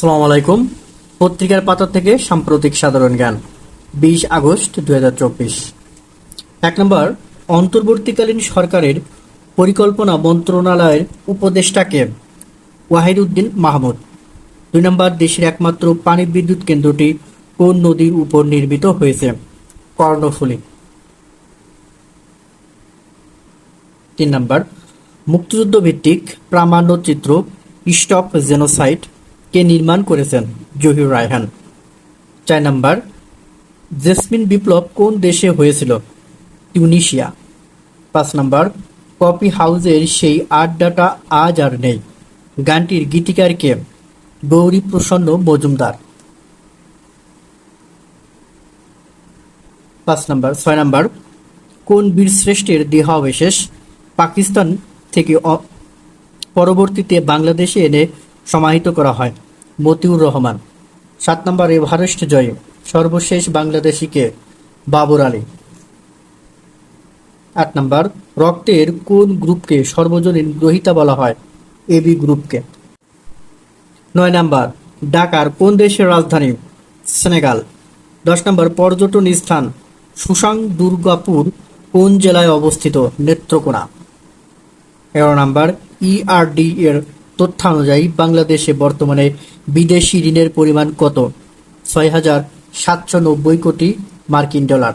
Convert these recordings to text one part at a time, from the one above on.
আসসালামু আলাইকুম। পত্রিকার পাতা থেকে সাম্প্রতিক সাধারণ জ্ঞান, বিশ আগস্ট দুই এক নম্বর, অন্তর্বর্তীকালীন সরকারের পরিকল্পনা মন্ত্রণালয়ের উপদেষ্টাকে ওয়াহিদ উদ্দিন মাহমুদ। দুই নম্বর, দেশের একমাত্র পানি বিদ্যুৎ কেন্দ্রটি কোন নদীর উপর নির্মিত হয়েছে? কর্ণফুলী। তিন নম্বর, মুক্তিযুদ্ধ ভিত্তিক প্রামাণ্যচিত্র স্টপ জেনোসাইড কে নির্মাণ করেছেন? জহির রায়হান। চার নম্বর, জেসমিন বিপ্লব কোন দেশে হয়েছিল? টিউনিশিয়া পাঁচ নম্বর, কপি হাউসের সেই আড্ডাটা আজ আর নেই। গানটির গীতিকার কে? গৌরী প্রসন্ন মজুমদার। পাঁচ নম্বর, ছয় নম্বর, কোন বীরশ্রেষ্ঠের দেহাবশেষ পাকিস্তান থেকে পরবর্তীতে বাংলাদেশে এনে সমাহিত করা হয়। মতিউর রহমান। সাত নম্বর এভারেস্ট জয়ে সর্বশেষ বাংলাদেশিকে বাবর আলী। আট নম্বর, রক্তের কোন গ্রুপকে সর্বজনীন গ্রহিতা বলা হয়? এবি গ্রুপকে। নয় নম্বর, ঢাকার কোন দেশের রাজধানী? সেনেগাল। দশ নম্বর, পর্যটন স্থান? সুশাং দুর্গাপুর কোন জেলায় অবস্থিত নেত্রকোনা? এগারো নম্বর ইআরডি এর তথ্যানুযায়ী বাংলাদেশে বর্তমানে বিদেশি ঋণের পরিমাণ কত? ছয় হাজার সাতশো নব্বই কোটি মার্কিন ডলার।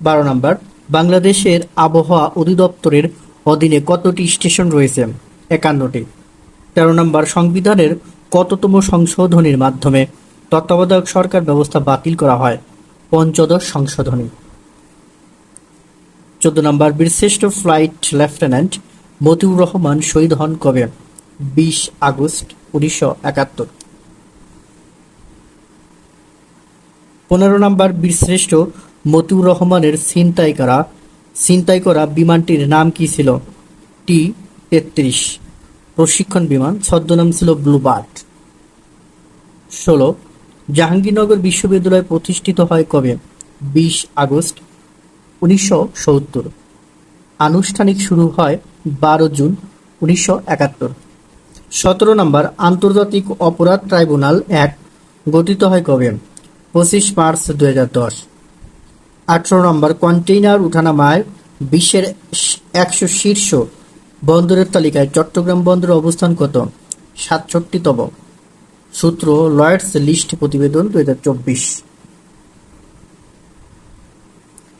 বারো নম্বর, বাংলাদেশের আবহাওয়া অধিদপ্তরের অধীনে কতটি স্টেশন রয়েছে? একান্নটি। তেরো নম্বর, সংবিধানের কততম সংশোধনীর মাধ্যমে তত্ত্বাবধায়ক সরকার ব্যবস্থা বাতিল করা হয়? পঞ্চদশ সংশোধনী। চোদ্দ নম্বর বীরশ্রেষ্ঠ ফ্লাইট লেফটেন্যান্ট মতিউর রহমান শহীদ হন কবে? বিশ আগস্ট উনিশশো একাত্তর। পনেরো নম্বর বীরশ্রেষ্ঠ মতিউর রহমানের ছিনতাই করা ছিনতাই করা বিমানটির নাম কি ছিল? টি তেত্রিশ প্রশিক্ষণ বিমান ছদ্মনাম ছিল ব্লুবার্ড ষোলো, জাহাঙ্গীরনগর বিশ্ববিদ্যালয় প্রতিষ্ঠিত হয় কবে? বিশ আগস্ট উনিশশো সত্তর। আনুষ্ঠানিক শুরু হয় বারো জুন উনিশশো একাত্তর। সতেরো নম্বর আন্তর্জাতিক অপরাধ ট্রাইব্যুনাল এক, গঠিত হয় কবে? পঁচিশ মার্চ দু হাজার দশ। আঠারো নম্বর কন্টেইনার উঠানামায় বিশ্বের একশো শীর্ষ বন্দরের তালিকায় চট্টগ্রাম বন্দরের অবস্থান কত? সাতষট্টিতম। সূত্র লয়েডস লিস্ট প্রতিবেদন দু হাজার চব্বিশ।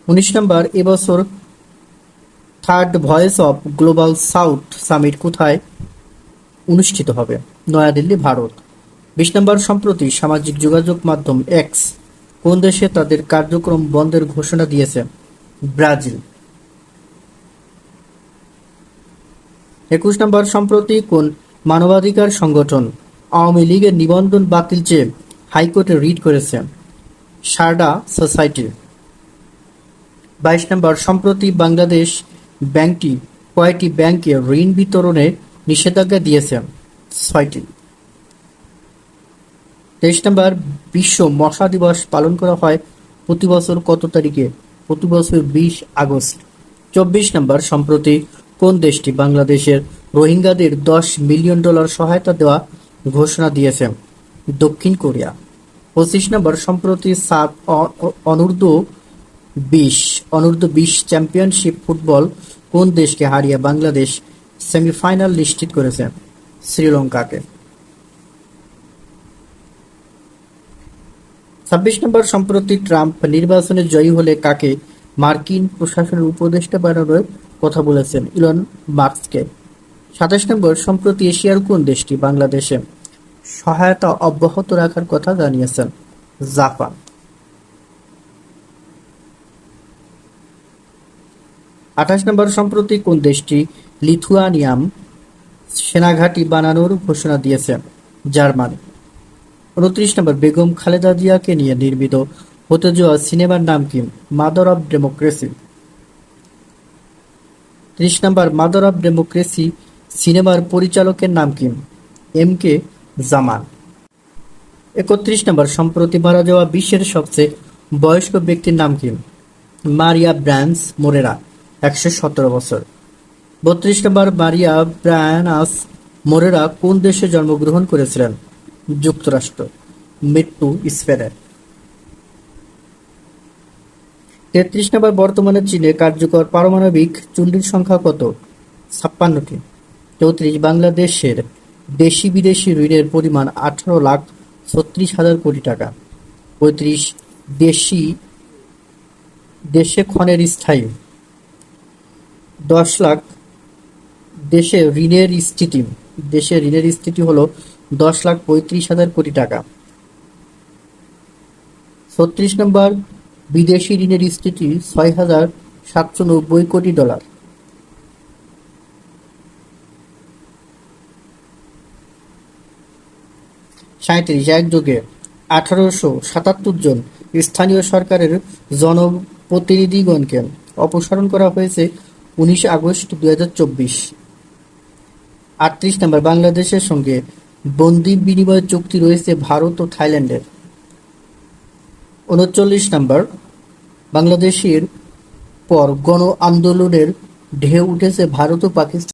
উনিশ নম্বর এবছর third voice of global south summit কোথায় অনুষ্ঠিত হবে? নয়াদিল্লি, ভারত। বিশ নম্বর, সম্প্রতি সামাজিক যোগাযোগ মাধ্যম এক্স কোন দেশে তাদের কার্যক্রম বন্ধের ঘোষণা দিয়েছে? ব্রাজিল। একুশ নম্বর, সম্প্রতি কোন মানবাধিকার সংগঠন আওয়ামী লীগের নিবন্ধন বাতিল চেয়ে হাইকোর্টে রিট করেছে? সারডা সোসাইটি বাইশ নম্বর, সম্প্রতি বাংলাদেশ ব্যাংকটি কয়টি ব্যাংকে ঋণ বিতরণে নিষেধাজ্ঞা দিয়েছে। ছয়টি। তেইশ নম্বর, বিশ্ব মশা দিবস পালন করা হয় প্রতি বছর কত তারিখে? প্রতি বছর বিশ আগস্ট। চব্বিশ নম্বর, সম্প্রতি কোন দেশটি বাংলাদেশের রোহিঙ্গাদের দশ মিলিয়ন ডলার সহায়তা দেওয়া ঘোষণা দিয়েছে? দক্ষিণ কোরিয়া। পঁচিশ নম্বর, সম্প্রতি অ- অনূর্ধ্ব বিশ। অনূর্ধ্ব বিশ চ্যাম্পিয়নশিপ ফুটবল কোন দেশকে হারিয়ে বাংলাদেশ সেমিফাইনাল নিশ্চিত করেছে? শ্রীলঙ্কাকে। ছাব্বিশ নম্বর সম্প্রতি ট্রাম্প নির্বাচনে জয়ী হলে কাকে মার্কিন প্রশাসনের উপদেষ্টা বানানোর কথা বলেছেন ইলন মার্কসকে সাতাশ নম্বর সম্প্রতি এশিয়ার কোন দেশটি বাংলাদেশে সহায়তা অব্যাহত রাখার কথা জানিয়েছেন জাপান? আঠাশ নম্বর সম্প্রতি কোন দেশটি লিথুয়ানিয়াম সেনাঘাঁটি বানানোর ঘোষণা দিয়েছে? জার্মানি। উনত্রিশ নম্বর, বেগম খালেদা জিয়াকে নিয়ে নির্মিত হতে যাওয়া সিনেমার নাম কি? Mother of democracy. ত্রিশ নম্বর, মাদার অব ডেমোক্রেসি সিনেমার পরিচালকের নাম কি? M K Zaman. একত্রিশ নম্বর, সম্প্রতি মারা যাওয়া বিশ্বের সবচেয়ে বয়স্ক ব্যক্তির নাম কি? মারিয়া ব্রান্স মোরেরা। একশো সতেরো বছর। বত্রিশ নম্বর, মারিয়া ব্রায়ানাস মোরেরা কোন দেশে জন্মগ্রহণ করেছিলেন? যুক্তরাষ্ট্র। মৃত্যু স্পেনে। তেত্রিশ নম্বর, বর্তমানে চীনে কার্যকর পারমাণবিক চুল্লির সংখ্যা কত? ছাপ্পান্নটি। চৌত্রিশ, বাংলাদেশের দেশি বিদেশি ঋণের পরিমাণ আঠারো লাখ ছত্রিশ হাজার কোটি টাকা। পঁয়ত্রিশ, দেশি, দেশে ক্ষণের স্থায়ী। দশ লাখ দেশে ঋণের স্থিতি, দেশে ঋণের স্থিতি হলো দশ লাখ পঁয়ত্রিশ হাজার কোটি টাকা। ছত্রিশ নম্বর, বিদেশি ঋণের স্থিতি ছয় হাজার সাতশো নব্বই কোটি ডলার। সাঁত্রিশ একযোগে আঠারোশো সাতাত্তর জন স্থানীয় সরকারের জনপ্রতিনিধিগণকে অপসারণ করা হয়েছে উনিশ আগস্ট দুই হাজার আটত্রিশ নম্বর, বাংলাদেশের সঙ্গে বন্দি বিনিময় চুক্তি রয়েছে ভারত ও থাইল্যান্ডের। উনচল্লিশ নম্বর, বাংলাদেশের পর গণ আন্দোলনের ঢেউ উঠেছে ভারত ও পাকিস্তান।